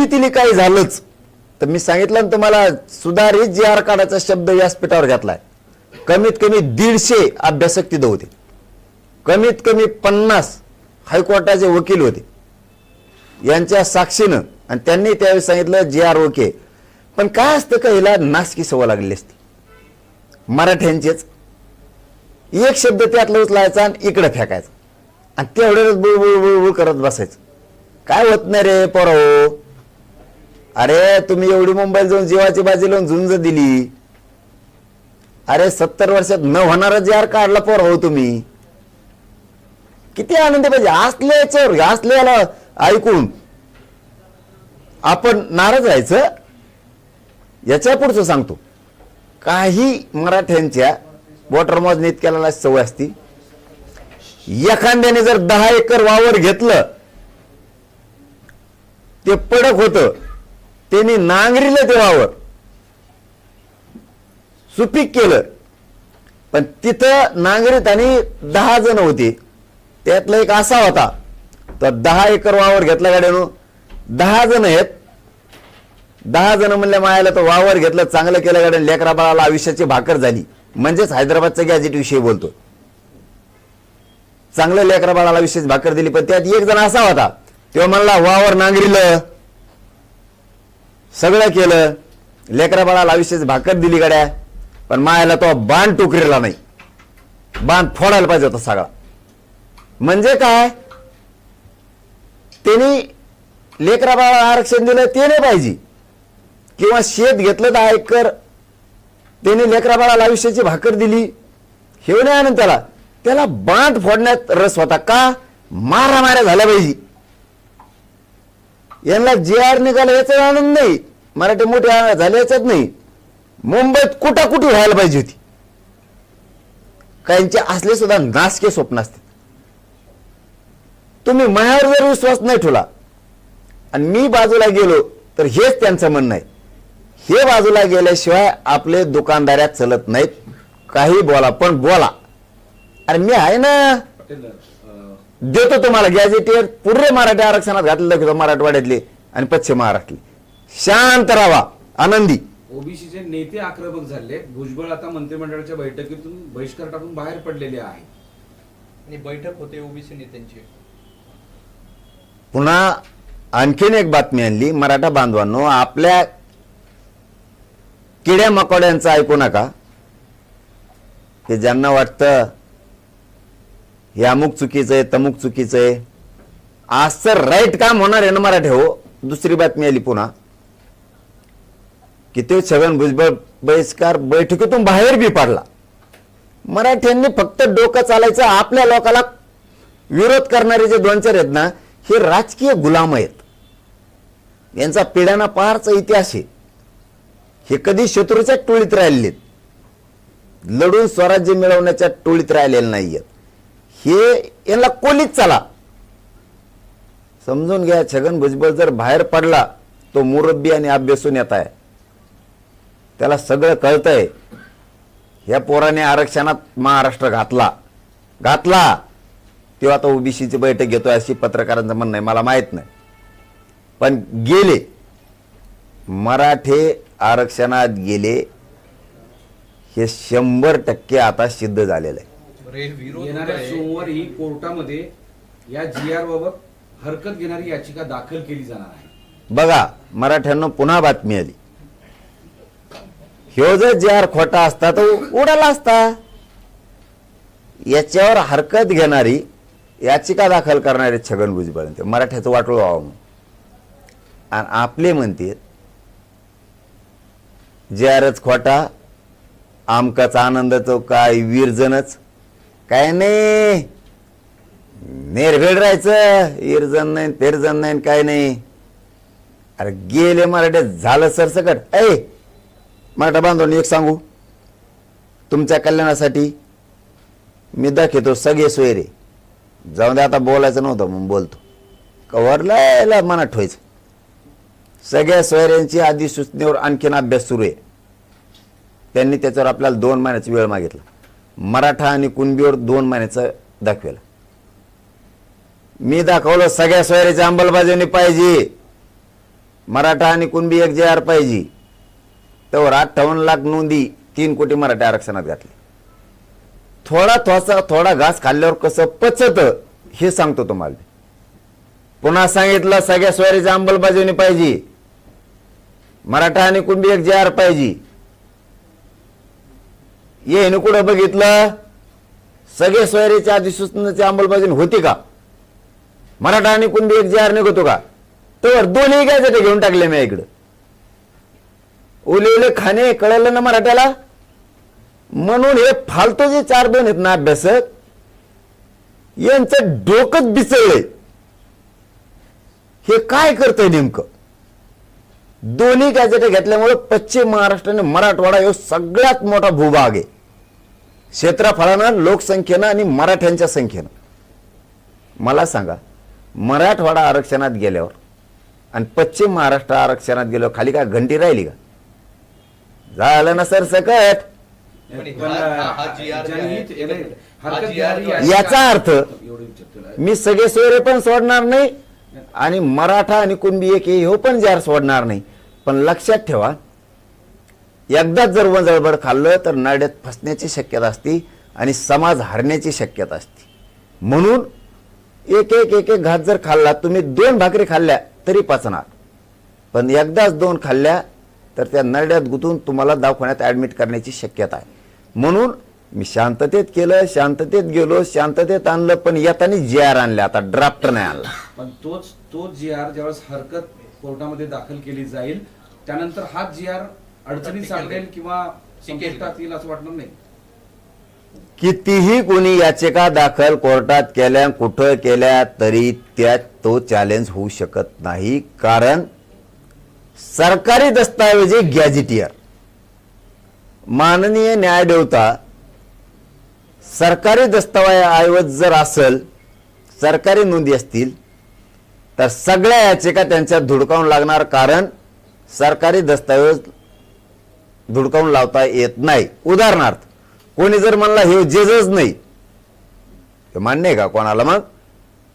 निर्युतीने काही झालंच. तर मी सांगितलं ना तुम्हाला सुधारित जी आर कार्डाचा शब्द व्यासपीठावर घातलाय. कमीत कमी दीडशे अभ्यासक तिथं होते. कमीत कमी पन्नास हायकोर्टाचे वकील होते. यांच्या साक्षीनं आणि त्यांनी त्यावेळी सांगितलं जे आर ओके. पण काय असतं का हिला नासकी सवय लागलेली असते? मराठ्यांचेच. एक शब्द त्यातला उचलायचा आणि इकडे फेकायचा. आणि तेवढ्याच बुळ बुळ बुळ बुळ करत बसायचं. काय होत नाही रे पोराओ हो? अरे तुम्ही एवढी मुंबईला जाऊन जीवाची बाजी लावून झुंज दिली. अरे सत्तर वर्षात न होणारा जे काढला पोर हो तुम्ही. किती आनंद पाहिजे. असले याच्यावर असले ऐकून. आपण नाराज व्हायचं? याच्या पुढचं सांगतो. काही मराठ्यांच्या वॉटर मोजणी इतक्याला सवय असती. एखाद्याने जर दहा एकर वावर घेतलं ते पडक होत. त्यांनी नांगरीलं ते वावर सुपीक केलं. पण तिथं नांगरीत आणि दहा जण होते. त्यातला एक असा होता. तर दहा एकर वावर घेतला गाड्यानं. दहा जण आहेत. दहा जण म्हणल्या मायाला तर वावर घेतलं चांगलं केलं गाड्या लेकरा बाळाला आयुष्याची भाकर झाली. म्हणजेच हैदराबादचा गॅजेट विषयी बोलतो. चांगलं लेकरा बाळाला विशेष भाकर दिली पण त्यात एक जण असा होता. तेव्हा म्हणला वावर नांगरीलं. सगळं केलं. लेकरा बाळाला आयुष्याची भाकर दिली गाड्या. पण मायाला तो बाण टोकरीला नाही. बाण फोडायला पाहिजे होता सगळा. म्हणजे काय? त्यांनी लेकरा बाळाला आरक्षण दिलं ते नाही पाहिजे. किंवा शेत घेतलं तर एकर. त्याने लेकरा बाळाला आयुष्याची भाकर दिली. हे नाही आनंद त्याला. त्याला बांध फोडण्यात रस होता का? मारा माऱ्या झाल्या पाहिजे. यांना जे आर निघाला याचा आनंद नाही. मराठी मोठे झाले याच्यात नाही. मुंबईत कुटाकुटी व्हायला पाहिजे होती. काहींचे असले सुद्धा नासके स्वप्न असते तुम्ही माझ्यावर जर विश्वास नाही ठेवला आणि मी बाजूला गेलो तर हेच त्यांचं म्हणणं आहे. हे बाजूला गेल्याशिवाय आपले दुकानदाऱ्या चलत नाहीत. काही बोला पण बोला. अरे मी आहे ना. देतो तुम्हाला गॅजेटियर पुरे मराठी आरक्षणात घातलं दाखवतो मराठवाड्यातले आणि पश्चिम महाराष्ट्रातले. शांत राहा आनंदी. ओबीसीचे नेते आक्रमक झाले. भुजबळ आता मंत्रिमंडळाच्या बैठकीतून बहिष्कार टाकून बाहेर पडलेले आहे. आणि बैठक होते ओबीसी नेत्यांची. पुन्हा आणखीन एक बातमी आणली. मराठा बांधवांनो आपल्या किड्या मकोड्यांचं ऐकू नका. की ज्यांना वाटतं हे अमुक चुकीचं आहे तमुक चुकीचं आहे. आजचं तर राईट काम होणार आहे ना मराठे हो. दुसरी बातमी आली पुन्हा. की ते छगन भुजबळ बहिष्कार बैठकीतून बाहेर बी पडला. मराठ्यांनी फक्त डोकं चालायचं आपल्या लोकाला विरोध करणारे जे दोन चार आहेत ना हे राजकीय गुलाम आहेत. यांचा पिढ्याना पारचा इतिहास आहे. हे कधी शत्रूच्या टोळीत राहिलेत लढून स्वराज्य मिळवण्याच्या टोळीत राहिलेले नाहीयेत. हे यांना कोलीत चला. समजून घ्या छगन भुजबळ जर बाहेर पडला तो मुरब्बी आणि अभ्यासून येत आहे. त्याला सगळं कळतंय. ह्या पोराने आरक्षणात महाराष्ट्र घातला. घातला. तेव्हा आता ओबीसीची बैठक घेतोय अशी पत्रकारांचं म्हणणं आहे मला माहीत नाही. पण गेले. मराठे आरक्षणात गेले. हे शंभर टक्के आता सिद्ध झालेलं आहे. येणाऱ्या. सोमवारी कोर्टामध्ये या जी आर बाबत हरकत घेणारी याचिका दाखल केली जाणार आहे. बघा मराठ्यांना पुन्हा बातमी आली. ह्यो जर जे आर खोटा असता तर उडाला असता. याच्यावर हरकत घेणारी याचिका दाखल करणारे छगन भुजबळ ते मराठ्याचं वाटोळ व्हावं म्हणून. आणि आपले म्हणते जे आरच खोटा आमकाच आनंदाचं काय विरजनच. काय नाही. निर्भेड राहायचं. इरजन नाही तेरजन नाही काय नाही. अरे गेले मराठ्यात झालं सरसकट. ऐ मराठा बांधवून एक सांगू. तुमच्या कल्याणासाठी मी दाखवतो सगळे सोयरे. जाऊन दे आता बोलायचं नव्हतं मग बोलतो. कवरलायला मनात ठेवायचं. सगळ्या सोयऱ्यांची आधी सूचनेवर आणखीन अभ्यास सुरू आहे. त्यांनी त्याच्यावर आपल्याला दोन महिन्याचा वेळ मागितला. मराठा आणि कुणबीवर दोन महिन्याचं दाखवेल. मी दाखवलं सगळ्या सोयऱ्याची अंमलबजावणी पाहिजे. मराठा आणि कुणबी एक जे आर पाहिजे. तर अठ्ठावन्न लाख नोंदी तीन कोटी मराठा आरक्षणात घातली. थोडा थोसा थोडा घास खाल्ल्यावर कसं पचत हे सांगतो तुम्हाला पुन्हा सांगितलं सगळ्या स्वारीची अंमलबजावणी पाहिजे. मराठा आणि कुणबी एक जे आर पाहिजे. येईन कुठं बघितलं? सगळे आधी अधिसूचनेची अंमलबजावणी होती का? मराठा आणि कुणबी एक जे आर निघतो का? तर दोन्ही गॅजेट घेऊन टाकले मी इकडं. ओले ओले खाणे कळलं ना मराठ्याला? म्हणून हे फालतू जे चार दोन आहेत ना अभ्यासक यांचं डोकंच बिचळलंय हे काय करतंय नेमकं? दोन्ही गॅजेट घेतल्यामुळे पश्चिम महाराष्ट्र आणि मराठवाडा हे सगळ्यात मोठा भूभाग आहे. क्षेत्रफळानं लोकसंख्येनं आणि मराठ्यांच्या संख्येनं. मला सांगा मराठवाडा आरक्षणात गेल्यावर आणि पश्चिम महाराष्ट्र आरक्षणात गेल्यावर खाली काय घंटी राहिली का? झालं ना सर सकट हा- हा- हा हे हा याचा. अर्थ. मी सगळे सोयरे पण सोडणार नाही आणि मराठा आणि कुणबी एक हे पण जार सोडणार नाही. पण लक्षात ठेवा एकदाच जर वंजळबड खाल्लं तर नाड्यात फसण्याची शक्यता असती आणि समाज हरण्याची शक्यता असते. म्हणून एक एक एक एक घात जर खाल्ला तुम्ही दोन भाकरी खाल्ल्या तरी पचणार. पण एकदाच दोन खाल्ल्या तर त्या नरड्यात गुंतून तुम्हाला दवाखान्यात ऍडमिट करण्याची शक्यता आहे. म्हणून मी शांततेत केलं शांततेत गेलो शांततेत आणलं पण येताना जे आर आणले आता ड्राफ्ट नाही आणला. पण तोच तोच जी आर ज्यावेळेस हरकत कोर्टामध्ये दाखल केली जाईल. त्यानंतर हाच जी आर अडचणीत सापडेल किंवा टिकेल. संपुष्टात येईल असं वाटणार नाही. कितीही कोणी याचिका दाखल कोर्टात केल्या कुठं केल्या तरी त्यात तो चॅलेंज होऊ शकत नाही. कारण सरकारी दस्तावेजी गॅझेटियर. माननीय न्यायदेवता सरकारी दस्तावेज जर असेल सरकारी नोंदी असतील तर सगळ्या याचिका त्यांच्यात धुडकावून लागणार कारण सरकारी दस्तावेज धुडकावून लावता येत नाही. उदाहरणार्थ कोणी जर म्हणला हे जेजच नाही. हे मान्य आहे का कोणाला मग?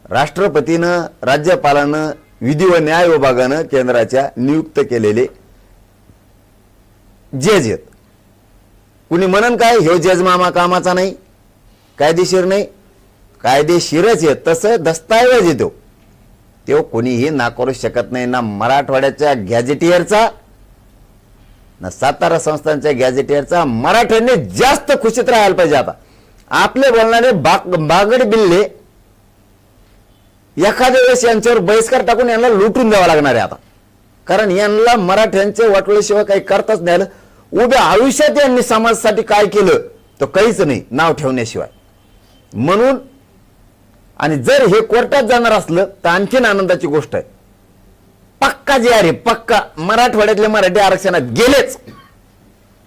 राष्ट्रपतीनं राज्यपालानं विधी व न्याय विभागानं केंद्राच्या नियुक्त केलेले जज आहेत. कुणी म्हणन काय हे जज मामा कामाचा नाही कायदेशीर नाही? कायदेशीरच आहे तसं दस्तावेज येतो तो कोणीही नाकारू शकत नाही. ना मराठवाड्याच्या गॅझेटियरचा ना सातारा संस्थांच्या गॅझेटियरचा. मराठ्यांनी जास्त खुशीत राहायला पाहिजे आता. आपले बोलणारे बाग बागड बिल्ले एखाद्या वेळेस यांच्यावर बहिष्कार टाकून यांना लुटून द्यावा लागणार आहे आता. कारण यांना मराठ्यांचे वाटोळीशिवाय काही करताच नाही आलं. उभ्या आयुष्यात यांनी समाजासाठी काय केलं तर काहीच नाही. नाव ठेवण्याशिवाय. म्हणून आणि जर हे कोर्टात जाणार असलं तर आणखीन आनंदाची गोष्ट आहे. पक्का जे आहे पक्का. मराठवाड्यातले मराठी आरक्षणात गेलेच.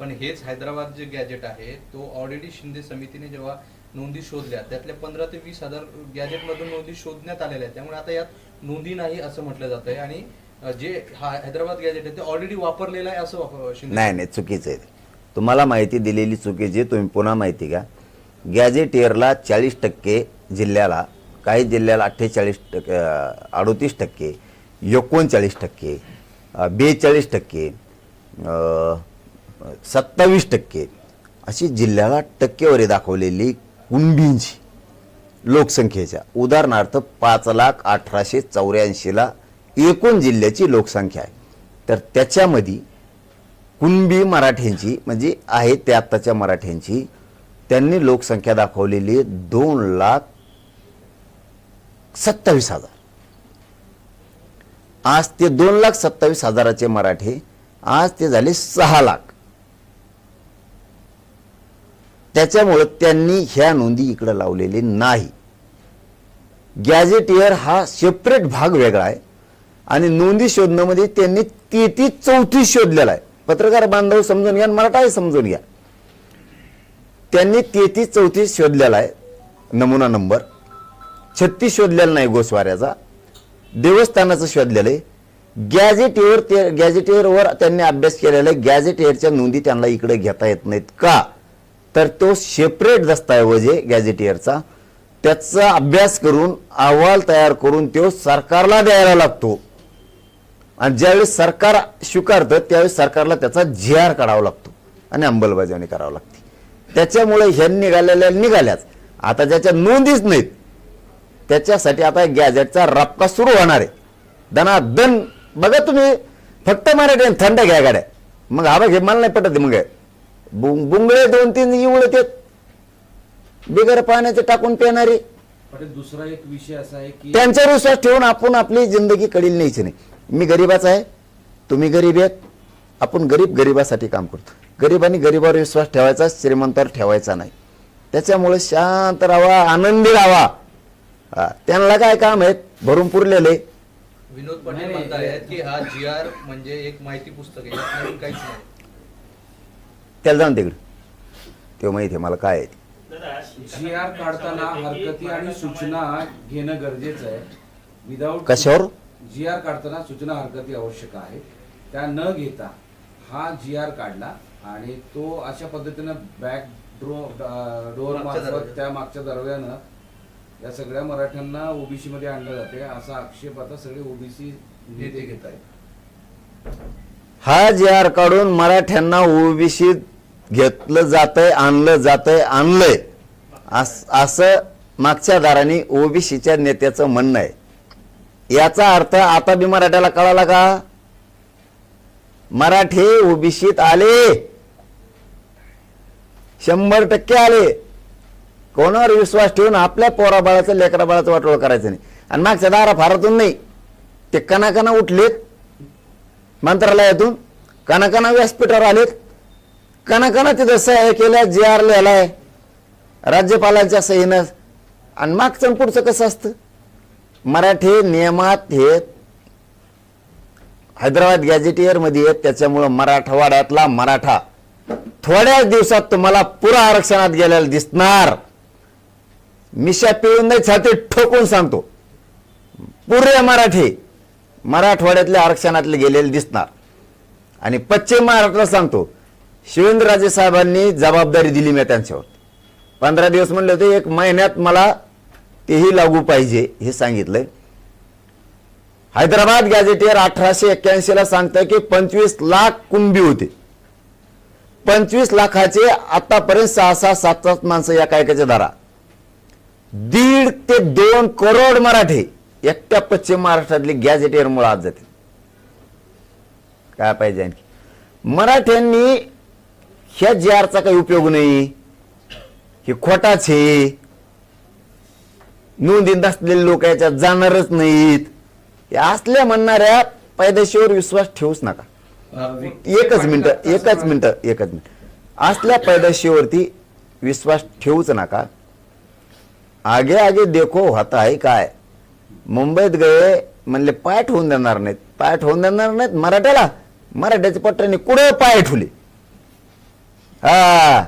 पण हेच हैदराबाद जे गॅजेट आहे तो ऑलरेडी शिंदे समितीने जेव्हा नोंदी शोधल्या त्यातल्या पंधरा ते वीस हजार गॅजेट मधून नोंदी शोधण्यात आलेल्या आहेत. त्यामुळे आता यात नोंदी नाही असं म्हटलं जात आहे आणि जे हा हैदराबाद गॅजेट आहे ते ऑलरेडी वापरलेलं आहे असं शिंदे नाही नाही चुकीचं आहे. तुम्हाला माहिती दिलेली चुकीची. तुम्ही पुन्हा माहिती घ्या. गॅजेटियरला चाळीस टक्के जिल्ह्याला काही जिल्ह्याला अठ्ठेचाळीस टक्के अडोतीस टक्के एकोणचाळीस टक्के बेचाळीस टक्के सत्तावीस टक्के अशी जिल्ह्याला टक्केवारी दाखवलेली कुणबींची लोकसंख्येच्या. उदाहरणार्थ पाच लाख अठराशे चौऱ्याऐंशीला एकूण जिल्ह्याची लोकसंख्या आहे. तर त्याच्यामध्ये कुणबी मराठ्यांची म्हणजे आहे त्या आत्ताच्या मराठ्यांची त्यांनी लोकसंख्या दाखवलेली दोन लाख सत्तावीस हजार. आज ते दोन लाख सत्तावीस हजाराचे मराठे आज ते झाले सहा लाख. त्याच्यामुळं त्यांनी ह्या नोंदी इकडं लावलेले नाही. गॅजेटियर हा सेपरेट भाग वेगळा आहे आणि नोंदी शोधण्यामध्ये त्यांनी तेहतीस चौतीस शोधलेला आहे. पत्रकार बांधव समजून घ्या आणि मराठाही समजून घ्या. त्यांनी तेहतीस चौतीस शोधलेला आहे नमुना नंबर. छत्तीस शोधलेला नाही गोस्वाऱ्याचा देवस्थानाचं शोधलेलं आहे. गॅजेटियर ते गॅजेटियरवर त्यांनी अभ्यास केलेला आहे. गॅजेटियरच्या नोंदी त्यांना इकडे घेता येत नाहीत का? तर तो सेपरेट दस्तऐवज आहे गॅजेटियरचा त्याचा अभ्यास करून अहवाल तयार करून तो सरकारला द्यायला लागतो. आणि ज्यावेळेस सरकार स्वीकारतं त्यावेळेस सरकारला त्याचा जी आर काढावा लागतो आणि अंमलबजावणी करावी लागते. त्याच्यामुळे ह्या निघालेल्या निघाल्याच. आता ज्याच्या नोंदीच नाहीत त्याच्यासाठी आता गॅजेटचा रप्पा सुरू होणार आहे. दनादन बघा तुम्ही फक्त मराठी थंड घ्या गाड्या. मग हा बघ हे मला नाही पटत मग. बुंग- बुंगळे दोन तीन इवळत आहेत बिगर पाण्याचे टाकून पिणारे. दुसरा एक विषय असा आहे की त्यांच्यावर विश्वास ठेवून आपण आपली जिंदगी कडील न्यायची नाही. मी गरीबाचा आहे. तुम्ही गरीब आहेत. आपण गरीब गरीबासाठी काम करतो. गरिबांनी गरीबावर विश्वास ठेवायचा श्रीमंतावर ठेवायचा नाही. त्याच्यामुळे शांत राहावा आनंदी राहावा त्यांना काय काम आहेत? भरून पुरलेले. विनोद पाटील नाही, म्हणतायत की हा जी आर म्हणजे एक माहिती पुस्तक आहे यात नवीन काहीच नाही. त्याला जाऊन तिकडे ते माहिती आहे मला काय आहे ते. जी आर काढताना हरकती आणि सूचना घेणं गरजेचं आहे. विदाऊट कशावर? जी आर काढताना सूचना हरकती आवश्यक आहे. त्या न घेता हा जी आर काढला आणि तो अशा पद्धतीनं बॅक ड्रो डोअर मार्फत. त्या मागच्या दरव्यानं या सगळ्या मराठ्यांना ओबीसी मध्ये आणलं जाते. असा आक्षेप आता सगळे ओबीसी नेते घेत आहेत. हा जे आर काढून मराठ्यांना ओबीसी घेतलं जातंय आणलं जातंय आणलंय. असं मागच्या दाराने ओबीसीच्या नेत्याचं म्हणणं आहे. याचा अर्थ आता बी मराठ्याला कळाला का? मराठे ओबीसीत आले. शंभर टक्के आले. कोणावर विश्वास ठेवून आपल्या पोराबाळाचं लेकराबाळाचं वाटोळ करायचं नाही. आणि मागच्या दारा फारातून नाही. ते कणाकणा उठलेत. मंत्रालयातून कणाकणा व्यासपीठावर आलेत. कणाकणा तिथं सह्या केल्या जे आर लिहिलाय. राज्यपालांच्या सहीनं. आणि मागचं पुढचं कसं असतं? मराठी नियमात हे हैदराबाद गॅजेटियरमध्ये आहेत. त्याच्यामुळं मराठवाड्यातला मराठा थोड्याच दिवसात तुम्हाला पुरा आरक्षणात गेलेला दिसणार. मिशा पिळून नाही छाती ठोकून सांगतो. पुरे मराठी मराठवाड्यातल्या आरक्षणातले गेलेले दिसणार. आणि पश्चिम महाराष्ट्रात सांगतो शिवेंद्रराजे साहेबांनी जबाबदारी दिली मी त्यांच्यावर. पंधरा दिवस म्हणले होते एक महिन्यात मला तेही लागू पाहिजे हे सांगितलंय. हैदराबाद गॅझेटियर अठराशे एक्क्याऐंशीला सांगतं की पंचवीस लाख कुंभी होते. पंचवीस लाखाचे आतापर्यंत सहा सहा सात सात माणसं या कायकाच्या दारा दीड ते दोन करोड मराठी एकट्या पश्चिम महाराष्ट्रातली गॅझेटियर मुळे आज जाते काय पाहिजे आणखी? मराठ्यांनी ह्या जी आरचा काही उपयोग नाही. हे खोटाच आहे नोंदीत असलेले लोक याच्यात जाणारच नाहीत. हे असल्या म्हणणाऱ्या पैदाशीवर विश्वास ठेवूच नका. एकच मिनिट एकच मिनिट एकच मिनिट. असल्या पैदाशीवरती विश्वास ठेवूच नका. आगे आगे देखो होता आहे काय? मुंबईत गए म्हणले पाय ठेवून देणार नाहीत. पाय ठेवून देणार नाहीत मराठ्याला. मराठ्याच्या पट्ट्याने कुठे पाय ठेवले हा.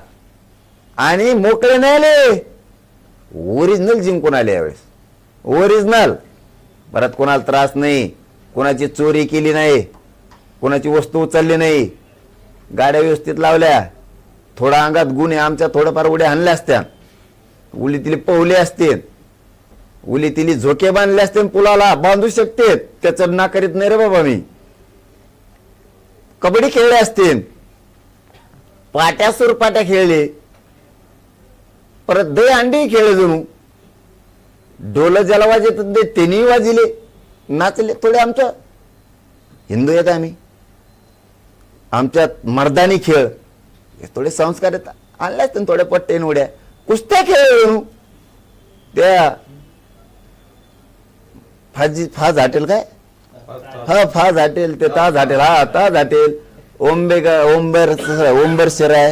आणि मोकळे नाही आले ओरिजिनल जिंकून आले यावेळेस. ओरिजिनल परत कोणाला त्रास नाही. कोणाची चोरी केली नाही. कोणाची वस्तू उचलली नाही. गाड्या व्यवस्थित लावल्या. थोडा अंगात गुन्हे आमच्या थोडंफार उड्या आणल्या असत्या. उलीतील पोहले पवले असते उली झोके बांधले असते पुलाला बांधू शकते त्याचं ना करीत नाही रे बाबा मी. कबड्डी खेळले असते पाट्या सुरपाट्या खेळले. परत दही अंडी खेळले जणू. डोलं ज्याला वाजत ते त्यांनी वाजिले नाचले थोडे आमचं हिंदू येत आम्ही. आमच्यात मर्दानी खेळ. हे थोडे संस्कार येतात आणले असते थोड्या पट्टे उड्या. कुस्त्या खेळ त्या फाजी फाज हॉटेल काय? हा फाज हॉटेल ते ताज हॉटेल. हा ताज हॉटेल. ओंबे का ओंबर ओंबर शिराय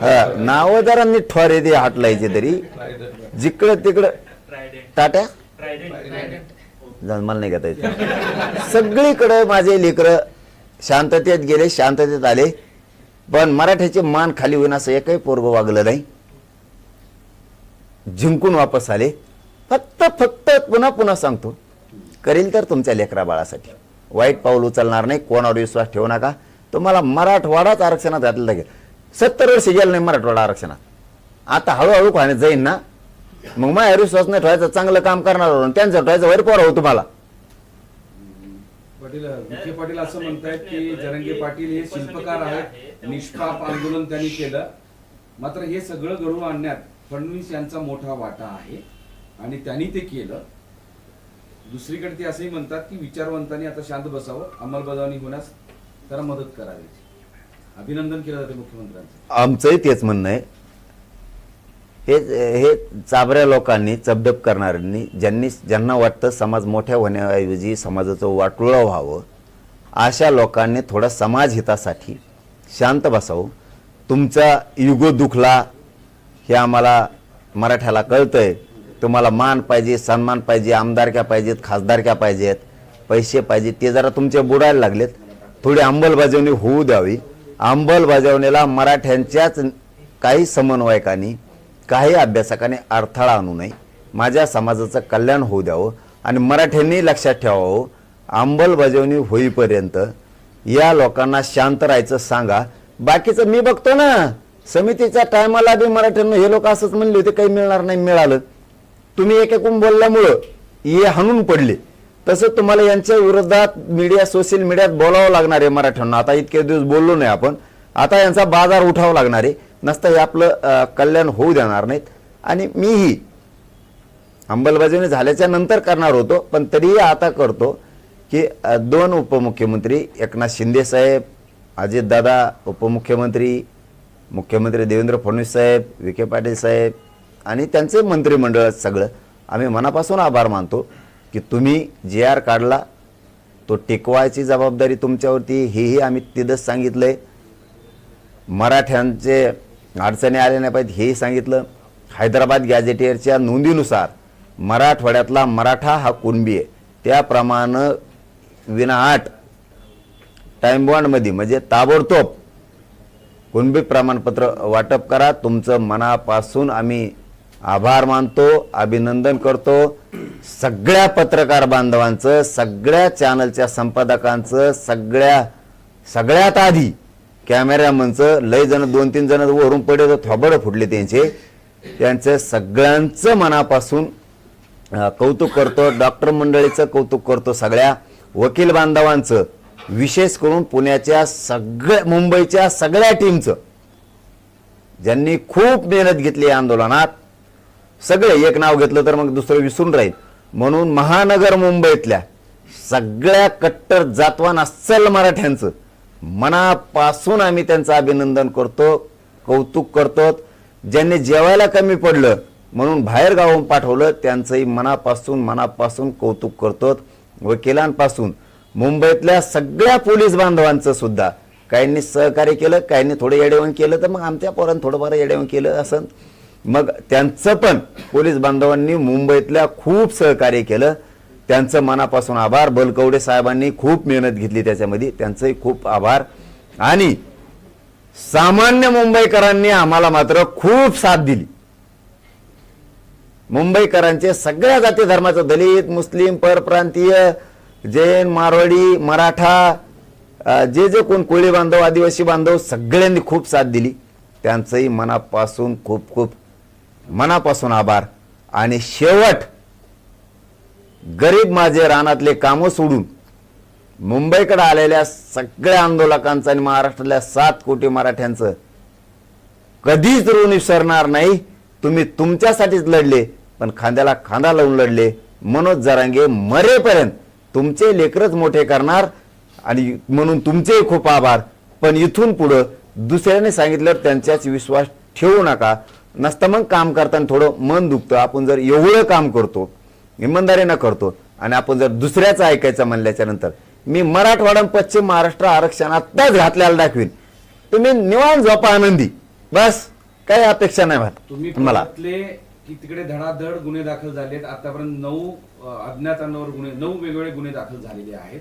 हा नाव जरा नीट ठोर येते हाटलायचे तरी. जिकडं तिकडं टाट्या? जाऊन मला नाही घेता येत. सगळीकडे माझे लेकरं शांततेत गेले शांततेत आले. पण मराठ्याचे मान खाली होईन असं एकही पोरग वागलं नाही. जिंकून वापस आले. फक्त फक्त पुन्हा पुन्हा सांगतो. करील तर तुमच्या लेकरा बाळासाठी. वाईट पाऊल उचलणार नाही कोणावर विश्वास ठेवू नका. तुम्हाला मराठवाडाच आरक्षणात घातलं लागेल सत्तर वर्ष गेलं नाही मराठवाडा आरक्षणात. आता हळूहळू पाहण्यात जाईन ना. मग माझ्यावर विश्वास नाही ठेवायचं चांगलं काम करणार त्यांचं ठेवायचं वैर पोर हो तुम्हाला. पाटील विखे पाटील असं म्हणतायत की जरंगे पाटील हे शिल्पकार आहेत. निष्पाप आंदोलन त्यांनी केलं. मात्र हे सगळं घडवून आणण्यात फडणवीस यांचा मोठा वाटा आहे. आणि त्यांनी ते केलं. दुसरीकडे ते असंही म्हणतात की विचारवंतांनी आता शांत बसावं. अंमलबजावणी होण्यास त्याला मदत करावी. अभिनंदन केलं जाते मुख्यमंत्र्यांचं. आमचंही तेच म्हणणं आहे. हे हे चाबऱ्या लोकांनी चपडप करणाऱ्यांनी ज्यांनी ज्यांना वाटतं समाज मोठ्या होण्याऐवजी समाजाचं वाटोळं व्हावं अशा लोकांनी थोडा समाजहितासाठी शांत बसावं. तुमचा युगो दुखला हे आम्हाला मराठ्याला कळतंय. तुम्हाला मान पाहिजे सन्मान पाहिजे आमदारक्या पाहिजेत खासदारक्या पाहिजेत. पैसे पाहिजे ते जरा तुमचे बुडायला लागलेत. थोडी अंमलबजावणी होऊ द्यावी. अंमलबजावणीला मराठ्यांच्याच काही समन्वयकांनी काही अभ्यासकांनी अडथळा आणू नये. माझ्या समाजाचं कल्याण होऊ द्यावं आणि मराठ्यांनी लक्षात ठेवावं. अंमलबजावणी होईपर्यंत या लोकांना शांत राहायचं सांगा. बाकीचं मी बघतो ना. समितीच्या टायमाला बी मराठ्यांना हे लोक असंच म्हणले होते काही मिळणार नाही मिळालं. तुम्ही एकेकून बोलल्यामुळं हे हाणून पडले. तसं तुम्हाला यांच्या विरोधात मीडिया सोशल मीडियात बोलावं लागणार आहे मराठ्यांना. आता इतके दिवस बोललो नाही आपण. आता यांचा बाजार उठावा लागणार आहे. नसतं हे आपलं कल्याण होऊ देणार नाहीत. आणि मीही अंमलबजावणी झाल्याच्यानंतर करणार होतो पण तरीही आता करतो की दोन उपमुख्यमंत्री एकनाथ शिंदे साहेब अजितदादा उपमुख्यमंत्री मुख्यमंत्री देवेंद्र फडणवीस साहेब विखे पाटील साहेब आणि त्यांचे मंत्रिमंडळ सगळं. आम्ही मनापासून आभार मानतो की तुम्ही जे आर काढला. तो टिकवायची जबाबदारी तुमच्यावरती हेही आम्ही तिथंच सांगितलंय. मराठ्यांचे अडचणी आल्या नाही पाहिजेत हेही सांगितलं. हैदराबाद गॅझेटियरच्या नोंदीनुसार मराठवाड्यातला मराठा हा कुणबी आहे. त्याप्रमाणे विनाआट टाइम बॉन्डमध्ये म्हणजे ताबडतोब कुणबी प्रमाणपत्र वाटप करा. तुमचं मनापासून आम्ही आभार मानतो अभिनंदन करतो. सगळ्या पत्रकार बांधवांचं सगळ्या चॅनलच्या संपादकांचं सगळ्या सगळ्यात आधी कॅमेरामनचं लय जण दोन तीन जण वरून पडले तर थोबडं फुटले त्यांचे. त्यांचं सगळ्यांचं मनापासून कौतुक करतो. डॉक्टर मंडळीचं कौतुक करतो सगळ्या. वकील बांधवांचं विशेष करून पुण्याच्या सगळ्या मुंबईच्या सगळ्या टीमचं ज्यांनी खूप मेहनत घेतली या आंदोलनात. सगळे एक नाव घेतलं तर मग दुसरं विसरून राहील. म्हणून महानगर मुंबईतल्या सगळ्या कट्टर जातवान अस्सल मराठ्यांचं मनापासून आम्ही त्यांचं अभिनंदन करतो कौतुक करतो. ज्यांनी जेवायला कमी पडलं म्हणून बाहेर गावून पाठवलं त्यांचंही मनापासून मनापासून कौतुक करतो. वकिलांपासून मुंबईतल्या सगळ्या पोलीस बांधवांचं सुद्धा. काहींनी सहकार्य केलं काहींनी थोडं येडेवण केलं तर मग आमच्या पोरांनी थोडंफार येडेवण केलं असं. मग त्यांचं पण पोलीस बांधवांनी मुंबईतल्या खूप सहकार्य केलं. त्यांचं मनापासून आभार. बलकवडे साहेबांनी खूप मेहनत घेतली त्याच्यामध्ये. त्यांचंही खूप आभार. आणि सामान्य मुंबईकरांनी आम्हाला मात्र खूप साथ दिली. मुंबईकरांचे सगळ्या जाती धर्माचं दलित मुस्लिम परप्रांतीय जैन मारवाडी मराठा जे जे कोण कोळी बांधव आदिवासी बांधव सगळ्यांनी खूप साथ दिली. त्यांचंही मनापासून खूप खूप मनापासून आभार. आणि शेवट गरीब माझे रानातले कामं सोडून मुंबईकडे आलेल्या सगळ्या आंदोलकांचं आणि महाराष्ट्रातल्या सात कोटी मराठ्यांचं कधीच ऋण विसरणार नाही. तुम्ही तुमच्यासाठीच लढले पण खांद्याला खांदा लावून लढले. मनोज जरांगे मरेपर्यंत. तुमचे लेकरच मोठे करणार आणि म्हणून तुमचेही खूप आभार. पण इथून पुढं दुसऱ्याने सांगितल्यावर त्यांच्याच विश्वास ठेवू नका. नसतं मग काम करताना थोडं मन दुखतं. आपण जर एवढं काम करतो इमानदारीनं करतो आणि आपण जर दुसऱ्याचं ऐकायचं म्हणल्याच्या नंतर मी मराठवाडा पश्चिम महाराष्ट्र आरक्षणातच घातल्याला दाखवीन. तुम्ही निवांत झोपा आनंदी. बस काही अपेक्षा नाही तुम्ही मला. की तिकडे धडाधड गुन्हे दाखल झालेत. आतापर्यंत नऊ अज्ञातांवर गुन्हे नऊ वेगवेगळे गुन्हे दाखल झालेले आहेत.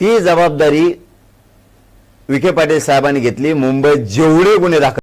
ती जबाबदारी विखे पाटील साहेबांनी घेतली. मुंबईत जेवढे गुन्हे दाखल